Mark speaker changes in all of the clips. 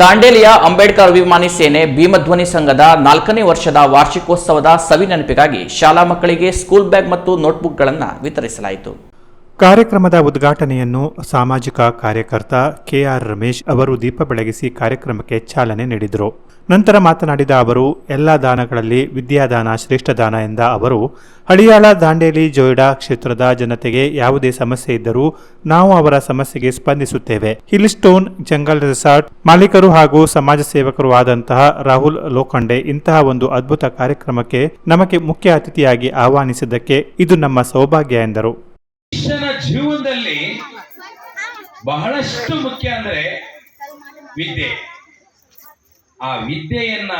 Speaker 1: ದಾಂಡೇಲಿಯ ಅಂಬೇಡ್ಕರ್ ಅಭಿಮಾನಿ ಸೇನೆ ಭೀಮಧ್ವನಿ ಸಂಘದ ನಾಲ್ಕನೇ ವರ್ಷದ ವಾರ್ಷಿಕೋತ್ಸವದ ಸವಿ ನೆನಪಿಗಾಗಿ ಶಾಲಾ ಮಕ್ಕಳಿಗೆ ಸ್ಕೂಲ್ ಬ್ಯಾಗ್ ಮತ್ತು ನೋಟ್ಬುಕ್ಗಳನ್ನು ವಿತರಿಸಲಾಯಿತು.
Speaker 2: ಕಾರ್ಯಕ್ರಮದ ಉದ್ಘಾಟನೆಯನ್ನು ಸಾಮಾಜಿಕ ಕಾರ್ಯಕರ್ತ ಕೆಆರ್ ರಮೇಶ್ ಅವರು ದೀಪ ಬೆಳಗಿಸಿ ಕಾರ್ಯಕ್ರಮಕ್ಕೆ ಚಾಲನೆ ನೀಡಿದರು. ನಂತರ ಮಾತನಾಡಿದ ಅವರು, ಎಲ್ಲ ದಾನಗಳಲ್ಲಿ ವಿದ್ಯಾದಾನ ಶ್ರೇಷ್ಠ ದಾನ ಎಂದ ಅವರು, ಹಳಿಯಾಳ ದಾಂಡೇಲಿ ಜೋಯಿಡಾ ಕ್ಷೇತ್ರದ ಜನತೆಗೆ ಯಾವುದೇ ಸಮಸ್ಯೆ ಇದ್ದರೂ ನಾವು ಅವರ ಸಮಸ್ಯೆಗೆ ಸ್ಪಂದಿಸುತ್ತೇವೆ. ಹಿಲ್ ಸ್ಟೋನ್ ಜಂಗಲ್ ರೆಸಾರ್ಟ್ ಮಾಲೀಕರು ಹಾಗೂ ಸಮಾಜ ಸೇವಕರು ಆದಂತಹ ರಾಹುಲ್ ಲೋಖಂಡೆ ಇಂತಹ ಒಂದು ಅದ್ಭುತ ಕಾರ್ಯಕ್ರಮಕ್ಕೆ ನಮಗೆ ಮುಖ್ಯ ಅತಿಥಿಯಾಗಿ ಆಹ್ವಾನಿಸಿದ್ದಕ್ಕೆ ಇದು ನಮ್ಮ ಸೌಭಾಗ್ಯ ಎಂದರು.
Speaker 3: ಜೀವನದಲ್ಲಿ ಬಹಳಷ್ಟು ಮುಖ್ಯ ಅಂದ್ರೆ ವಿದ್ಯೆ. ಆ ವಿದ್ಯೆಯನ್ನ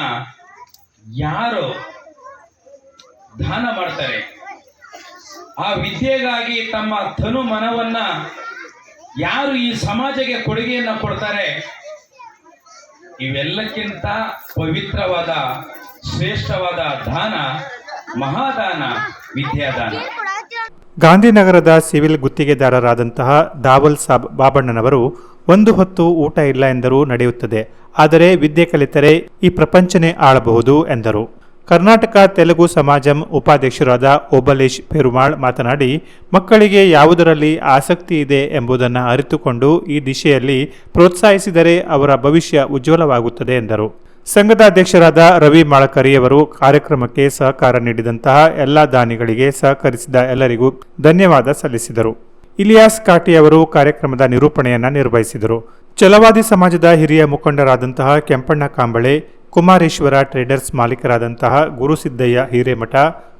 Speaker 3: ಯಾರು ದಾನ ಮಾಡ್ತಾರೆ? ಆ ವಿದ್ಯೆಗಾಗಿ ತಮ್ಮ ತನು ಮನವನ್ನ ಯಾರು ಈ ಸಮಾಜಕ್ಕೆ ಕೊಡುಗೆಯನ್ನ ಕೊಡ್ತಾರೆ? ಇವೆಲ್ಲಕ್ಕಿಂತ ಪವಿತ್ರವಾದ, ಶ್ರೇಷ್ಠವಾದ ದಾನ, ಮಹಾದಾನ, ವಿದ್ಯಾದಾನ.
Speaker 2: ಗಾಂಧಿನಗರದ ಸಿವಿಲ್ ಗುತ್ತಿಗೆದಾರರಾದಂತಹ ದಾವಲ್ ಸಾಬ್ ಬಾಬಣ್ಣನವರು ಒಂದು ಹೊತ್ತು ಊಟ ಇಲ್ಲ ಎಂದರೂ ನಡೆಯುತ್ತದೆ. ಆದರೆ ವಿದ್ಯೆ ಕಲಿತರೆ ಈ ಪ್ರಪಂಚನೇ ಆಳಬಹುದು ಎಂದರು. ಕರ್ನಾಟಕ ತೆಲುಗು ಸಮಾಜಂ ಉಪಾಧ್ಯಕ್ಷರಾದ ಓಬಲೇಶ್ ಪೆರುಮಾಳ್ ಮಾತನಾಡಿ, ಮಕ್ಕಳಿಗೆ ಯಾವುದರಲ್ಲಿ ಆಸಕ್ತಿ ಇದೆ ಎಂಬುದನ್ನು ಅರಿತುಕೊಂಡು ಈ ದಿಶೆಯಲ್ಲಿ ಪ್ರೋತ್ಸಾಹಿಸಿದರೆ ಅವರ ಭವಿಷ್ಯ ಉಜ್ವಲವಾಗುತ್ತದೆ ಎಂದರು. ಸಂಘದ ಅಧ್ಯಕ್ಷರಾದ ರವಿ ಮಾಳಕರಿಯವರು ಕಾರ್ಯಕ್ರಮಕ್ಕೆ ಸಹಕಾರ ನೀಡಿದಂತಹ ಎಲ್ಲ ದಾನಿಗಳಿಗೆ ಸಹಕರಿಸಿದ ಎಲ್ಲರಿಗೂ ಧನ್ಯವಾದ ಸಲ್ಲಿಸಿದರು. ಇಲಿಯಾಸ್ ಕಾಟಿ ಅವರು ಕಾರ್ಯಕ್ರಮದ ನಿರೂಪಣೆಯನ್ನು ನಿರ್ವಹಿಸಿದರು. ಛಲವಾದಿ ಸಮಾಜದ ಹಿರಿಯ ಮುಖಂಡರಾದಂತಹ ಕೆಂಪಣ್ಣ ಕಾಂಬಳೆ, ಕುಮಾರೇಶ್ವರ ಟ್ರೇಡರ್ಸ್ ಮಾಲೀಕರಾದಂತಹ ಗುರುಸಿದ್ದಯ್ಯ ಹಿರೇಮಠ,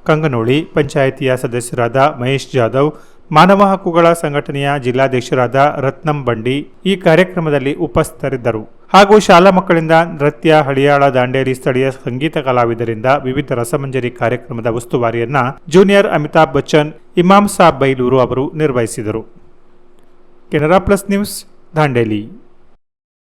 Speaker 2: ಕಂಗನೋಳಿ ಪಂಚಾಯಿತಿಯ ಸದಸ್ಯರಾದ ಮಹೇಶ್ ಜಾಧವ್, ಮಾನವ ಹಕ್ಕುಗಳ ಸಂಘಟನೆಯ ಜಿಲ್ಲಾಧ್ಯಕ್ಷರಾದ ರತ್ನಂ ಬಂಡಿ ಈ ಕಾರ್ಯಕ್ರಮದಲ್ಲಿ ಉಪಸ್ಥಿತರಿದ್ದರು. ಹಾಗೂ ಶಾಲಾ ಮಕ್ಕಳಿಂದ ನೃತ್ಯ, ಹಳಿಯಾಳ ದಾಂಡೇಲಿ ಸ್ಥಳೀಯ ಸಂಗೀತ ಕಲಾವಿದರಿಂದ ವಿವಿಧ ರಸಮಂಜರಿ ಕಾರ್ಯಕ್ರಮದ ಉಸ್ತುವಾರಿಯನ್ನ ಜೂನಿಯರ್ ಅಮಿತಾಬ್ ಬಚ್ಚನ್, ಇಮಾಮ್ ಸಾಬ್ ಬೈಲೂರು ಅವರು ನಿರ್ವಹಿಸಿದರು. Canara plus news, Dandeli.